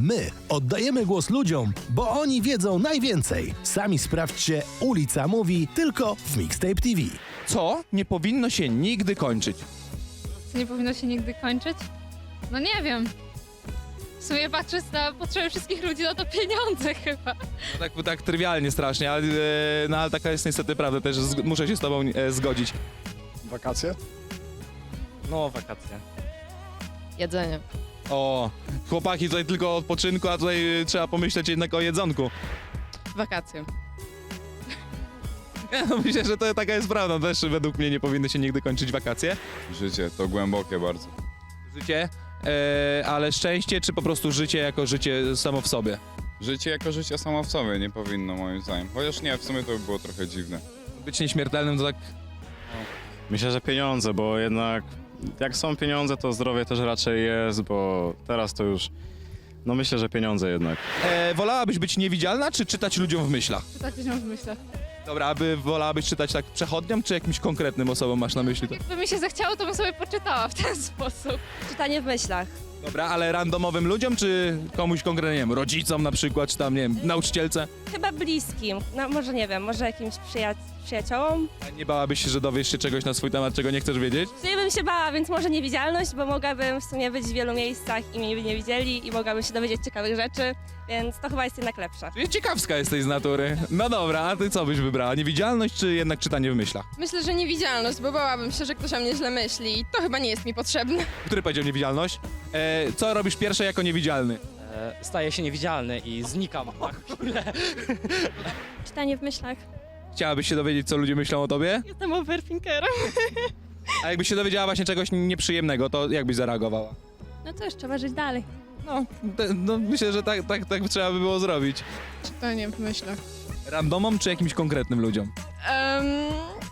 My oddajemy głos ludziom, bo oni wiedzą najwięcej. Sami sprawdźcie Ulica Mówi tylko w Mixtape TV. Co nie powinno się nigdy kończyć? Co nie powinno się nigdy kończyć? No nie wiem. W sumie patrząc na potrzeby wszystkich ludzi, no to pieniądze chyba. No tak, tak trywialnie strasznie, ale, e, no, ale taka jest niestety prawda też, z, muszę się z tobą e, zgodzić. Wakacje? No, wakacje. Jedzenie. O, chłopaki tutaj tylko o odpoczynku, a tutaj e, trzeba pomyśleć jednak o jedzonku. Wakacje. Ja myślę, że to taka jest prawda, też według mnie nie powinny się nigdy kończyć wakacje. Życie to głębokie bardzo. Życie, e, ale szczęście, czy po prostu życie jako życie samo w sobie? Życie jako życie samo w sobie nie powinno moim zdaniem. Chociaż nie, w sumie to by było trochę dziwne. Być nieśmiertelnym to tak Myślę, że pieniądze, bo jednak jak są pieniądze, to zdrowie też raczej jest, bo teraz to już. No myślę, że pieniądze jednak. E, wolałabyś być niewidzialna, czy czytać ludziom w myślach? Czy tak ludziom w myślach? Dobra, aby wolałabyś czytać tak przechodniom, czy jakimś konkretnym osobom masz na myśli? To? Jakby mi się zachciało, to bym sobie poczytała w ten sposób. Czytanie w myślach. Dobra, ale randomowym ludziom, czy komuś konkretnie, nie wiem, rodzicom na przykład, czy tam, nie wiem, nauczycielce? Chyba bliskim. No może nie wiem, może jakimś przyja- przyjaciołom. A nie bałabyś się, że dowiesz się czegoś na swój temat, czego nie chcesz wiedzieć? Sumie bym się bała, więc może niewidzialność, bo mogłabym w sumie być w wielu miejscach i mnie by nie widzieli i mogłabym się dowiedzieć ciekawych rzeczy, więc to chyba jest jednak lepsze. Czyli ciekawska jesteś z natury. No dobra, a ty co byś wybrała? Niewidzialność, czy jednak czytanie w myślach? Myślę, że niewidzialność, bo bałabym się, że ktoś o mnie źle myśli i to chyba nie jest mi potrzebne. Który powiedział niewidzialność? E, co robisz pierwsze jako niewidzialny? E, staję się niewidzialny i znikam na chwilę. Czytanie w myślach. Chciałabyś się dowiedzieć, co ludzie myślą o tobie? Jestem overthinkerem. A jakbyś się dowiedziała właśnie czegoś nieprzyjemnego, to jak byś zareagowała? No cóż, trzeba żyć dalej. No, te, no myślę, że tak, tak, tak trzeba by było zrobić. Czytanie w myślach. Randomom, czy jakimś konkretnym ludziom?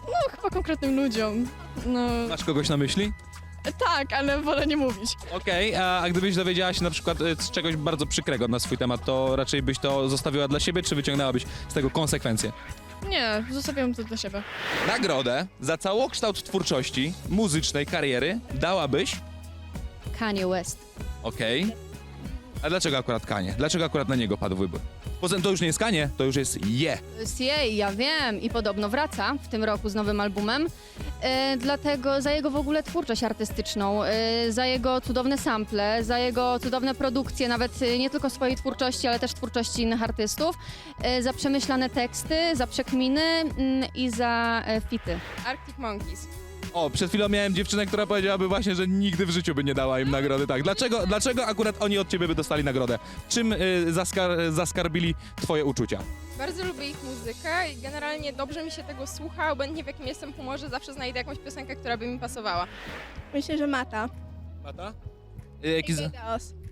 no, chyba konkretnym ludziom. No, Masz kogoś na myśli? tak, ale wolę nie mówić. Okej, a, a gdybyś dowiedziała się na przykład e, z czegoś bardzo przykrego na swój temat, to raczej byś to zostawiła dla siebie, czy wyciągnęłabyś z tego konsekwencje? Nie, zostawiam to dla siebie. Nagrodę za całokształt twórczości, muzycznej kariery dałabyś? Kanye West. Okej. A dlaczego akurat Kanie? Dlaczego akurat na niego padł wybór? Poza tym to już nie jest Kanie, to już jest Je. To jest jej, ja wiem. I podobno wraca w tym roku z nowym albumem. E, dlatego za jego w ogóle twórczość artystyczną, e, za jego cudowne sample, za jego cudowne produkcje, nawet e, nie tylko swojej twórczości, ale też twórczości innych artystów, e, za przemyślane teksty, za przekminy mm, i za e, fity. Arctic Monkeys. O, przed chwilą miałem dziewczynę, która powiedziałaby właśnie, że nigdy w życiu by nie dała im nagrody. Tak, dlaczego, dlaczego akurat oni od ciebie by dostali nagrodę? Czym y, zaskar, zaskarbili twoje uczucia? Bardzo lubię ich muzykę i generalnie dobrze mi się tego słucha, obojętnie w jakim jestem humorze, zawsze znajdę jakąś piosenkę, która by mi pasowała. Myślę, że mata. Mata? Y, jaki z...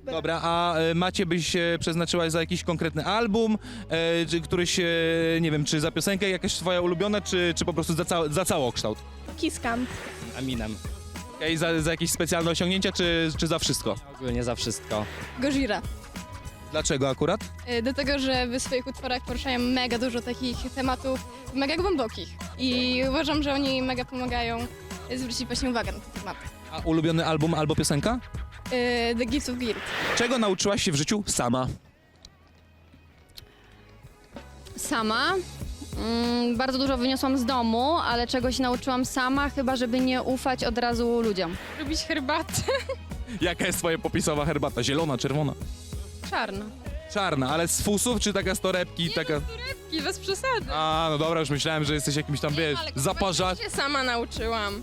Dobra, a y, Macie byś e, przeznaczyłaś za jakiś konkretny album, e, czy któryś, e, nie wiem, czy za piosenkę jakaś twoja ulubiona, czy, czy po prostu za, ca za całokształt? Kiskam. Eminem. Okej, za, za jakieś specjalne osiągnięcia, czy, czy za wszystko? Ogólnie za wszystko. Gojira. Dlaczego akurat? Do tego, że w swoich utworach poruszają mega dużo takich tematów mega głębokich i uważam, że oni mega pomagają zwrócić właśnie uwagę na te tematy. A ulubiony album albo piosenka? The Gift of Guilt. Czego nauczyłaś się w życiu sama? Sama. Mm, bardzo dużo wyniosłam z domu, ale czegoś nauczyłam sama, chyba żeby nie ufać od razu ludziom. Lubić herbatę. Jaka jest twoja popisowa herbata? Zielona, czerwona? Czarna. Czarna, ale z fusów, czy taka z torebki, taka... I bez przesady. A, no dobra, już myślałem, że jesteś jakimś tam, wiesz, Ale zaparzacz... się sama nauczyłam.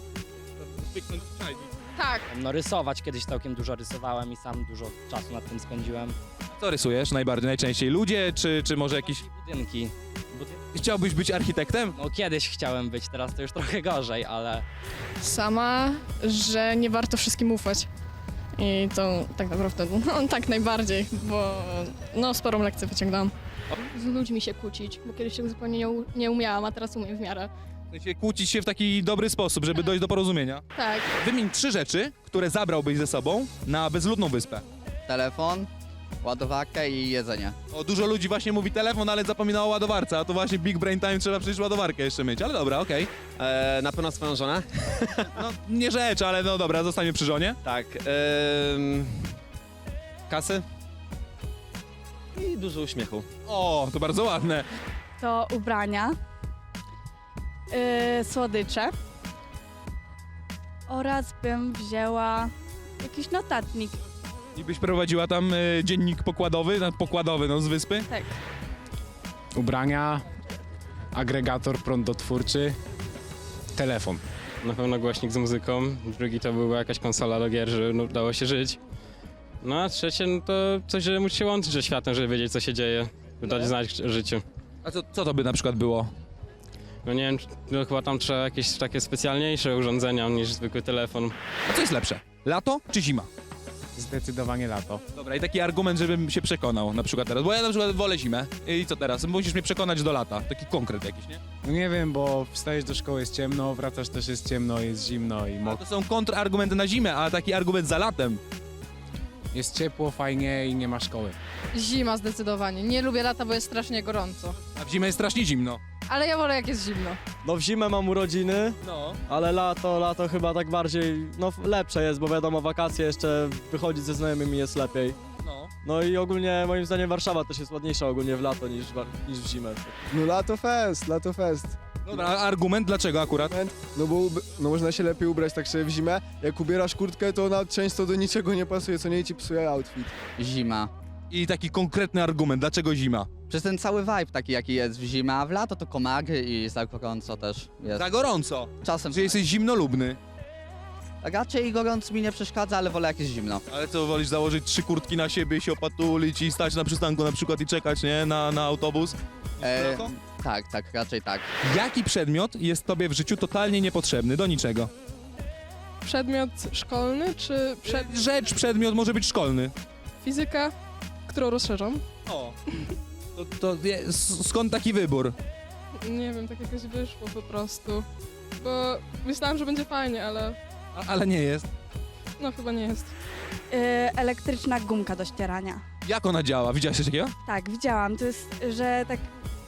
Tak. No rysować kiedyś całkiem dużo rysowałem i sam dużo czasu nad tym spędziłem. Co rysujesz najbardziej, najczęściej? Ludzie, czy, czy może jakiś... Budynki. Budyn... Chciałbyś być architektem? No kiedyś chciałem być, teraz to już trochę gorzej, ale Sama, że nie warto wszystkim ufać. I to tak naprawdę, no tak najbardziej, bo no sporą lekcję wyciągnęłam. Z ludźmi się kłócić, bo kiedyś się zupełnie nie, u- nie umiałam, a teraz umiem w miarę. Sensie kłócić się w taki dobry sposób, żeby dojść do porozumienia. Tak. Wymień trzy rzeczy, które zabrałbyś ze sobą na bezludną wyspę. telefon, ładowarkę i jedzenie. O, dużo ludzi właśnie mówi telefon, ale zapomina o ładowarce, a to właśnie big brain time trzeba przecież ładowarkę jeszcze mieć, ale dobra, okej. E, na pewno swoją żonę. No, nie rzecz, ale no dobra, zostańmy przy żonie. Tak. em, kasy. i dużo uśmiechu. O, to bardzo ładne. To ubrania, yy, słodycze oraz bym wzięła jakiś notatnik. I byś prowadziła tam y, dziennik pokładowy, pokładowy, no z wyspy? Tak. Ubrania, agregator prądotwórczy, telefon. Na pewno głośnik z muzyką, drugi to była jakaś konsola do gier, żeby no, dało się żyć. No a trzecie no to coś, żeby móc się łączyć ze światem, żeby wiedzieć co się dzieje, dać znać życiu. A co, co to by na przykład było? No nie wiem, no chyba tam trzeba jakieś takie specjalniejsze urządzenia niż zwykły telefon. A co jest lepsze? Lato czy zima? Zdecydowanie lato. Dobra, i taki argument, żebym się przekonał na przykład teraz, bo ja na przykład wolę zimę. I co teraz? Musisz mnie przekonać do lata. Taki konkret jakiś, nie? No nie wiem, bo wstajesz do szkoły, jest ciemno, wracasz też jest ciemno, jest zimno i A mokro. to są kontrargumenty na zimę, a taki argument za latem. Jest ciepło, fajnie i nie ma szkoły. Zima zdecydowanie. Nie lubię lata, bo jest strasznie gorąco. A w zimę jest strasznie zimno. Ale ja wolę jak jest zimno. No w zimę mam urodziny, No. ale lato, lato chyba tak bardziej, no lepsze jest, bo wiadomo, wakacje jeszcze wychodzić ze znajomymi jest lepiej. No. No i ogólnie moim zdaniem Warszawa też jest ładniejsza ogólnie w lato niż, wa- niż w zimę. No lato fest, lato fest. Dobra, a argument dlaczego akurat? No bo ub- no można się lepiej ubrać tak sobie w zimę. Jak ubierasz kurtkę, to ona często do niczego nie pasuje, co nie ci psuje outfit. Zima. I taki konkretny argument, dlaczego zima? Przez ten cały vibe taki, jaki jest w zimę, a w lato to komary i za gorąco też jest. Za gorąco. Czasem Że jesteś zimnolubny. raczej gorąco mi nie przeszkadza, ale wolę jak jest zimno. Ale co, wolisz założyć trzy kurtki na siebie, się opatulić i stać na przystanku na przykład i czekać, nie? Na, na autobus? E, Spoko? tak, tak, raczej tak. Jaki przedmiot jest tobie w życiu totalnie niepotrzebny? Do niczego. Przedmiot szkolny czy Rzecz, przedmiot może być szkolny. fizyka, którą rozszerzam? O. To, to je, s- skąd taki wybór? Nie wiem, tak jakoś wyszło po prostu. Bo myślałam, że będzie fajnie, ale A, ale nie jest. no chyba nie jest. elektryczna gumka do ścierania. Jak ona działa? Widziałeś coś takiego? Tak, widziałam. To jest, że tak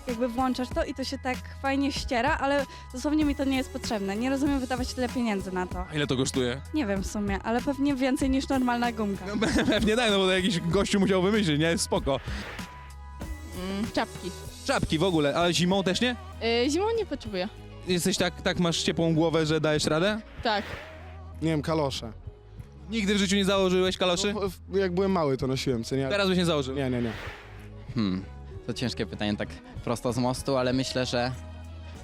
jakby włączasz to i to się tak fajnie ściera, ale dosłownie mi to nie jest potrzebne. Nie rozumiem wydawać tyle pieniędzy na to. A ile to kosztuje? Nie wiem w sumie, ale pewnie więcej niż normalna gumka. No, pewnie tak, no bo to jakiś gościu musiał wymyślić, nie? Spoko. Mm, czapki. Czapki w ogóle, ale zimą też nie? Yy, zimą nie potrzebuję. Jesteś tak, tak masz ciepłą głowę, że dajesz radę? Tak. Nie wiem, kalosze. Nigdy w życiu nie założyłeś kaloszy? No, w- jak byłem mały, to nosiłem, co nie? Teraz byś nie założył. Nie, nie, nie. Hmm, to ciężkie pytanie tak prosto z mostu, ale myślę, że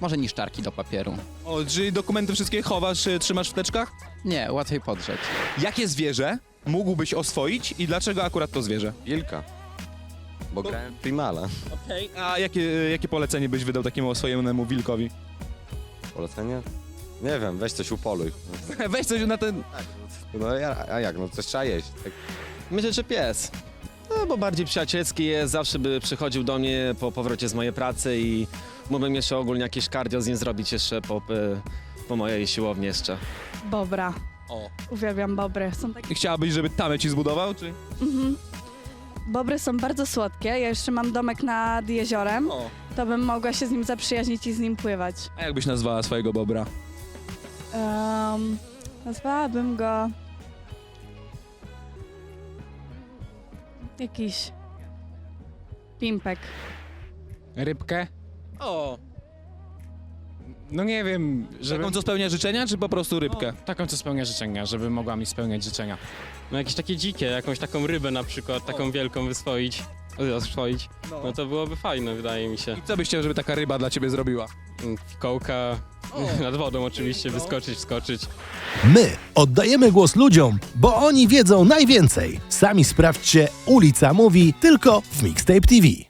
może niszczarki do papieru. O, czy dokumenty wszystkie chowasz, y, trzymasz w teczkach? Nie, łatwiej podrzeć. Jakie zwierzę mógłbyś oswoić i dlaczego akurat to zwierzę? Wilka. Bo grałem Primala. Okej. A jakie, jakie polecenie byś wydał takiemu swojemu wilkowi? Polecenie? Nie wiem, weź coś upoluj. Weź coś na ten... No ja- a jak, no coś trzeba jeść. Tak. Myślę, że pies. No bo bardziej przyjacielski jest, zawsze by przychodził do mnie po powrocie z mojej pracy i mógłbym jeszcze ogólnie jakieś cardio z nim zrobić jeszcze po, po mojej siłowni jeszcze. Bobra. O. Uwielbiam bobry. Są takie... Chciałabyś, żeby tamę ci zbudował, czy? Mhm. Bobry są bardzo słodkie. Ja jeszcze mam domek nad jeziorem. O. To bym mogła się z nim zaprzyjaźnić i z nim pływać. A jak byś nazwała swojego bobra? Um, nazwałabym go... Jakiś... Pimpek. Rybkę? O. No nie wiem, żeby... Taką, co spełnia życzenia, czy po prostu rybkę? Taką, co spełnia życzenia, żeby mogła mi spełniać życzenia. No jakieś takie dzikie, jakąś taką rybę na przykład, taką wielką wyswoić, oswoić. No to byłoby fajne, wydaje mi się. I co byś chciał, żeby taka ryba dla ciebie zrobiła? Mm, Fikołka, nad wodą oczywiście, wyskoczyć, wskoczyć. My oddajemy głos ludziom, bo oni wiedzą najwięcej. Sami sprawdźcie, ulica mówi tylko w Mixtape TV.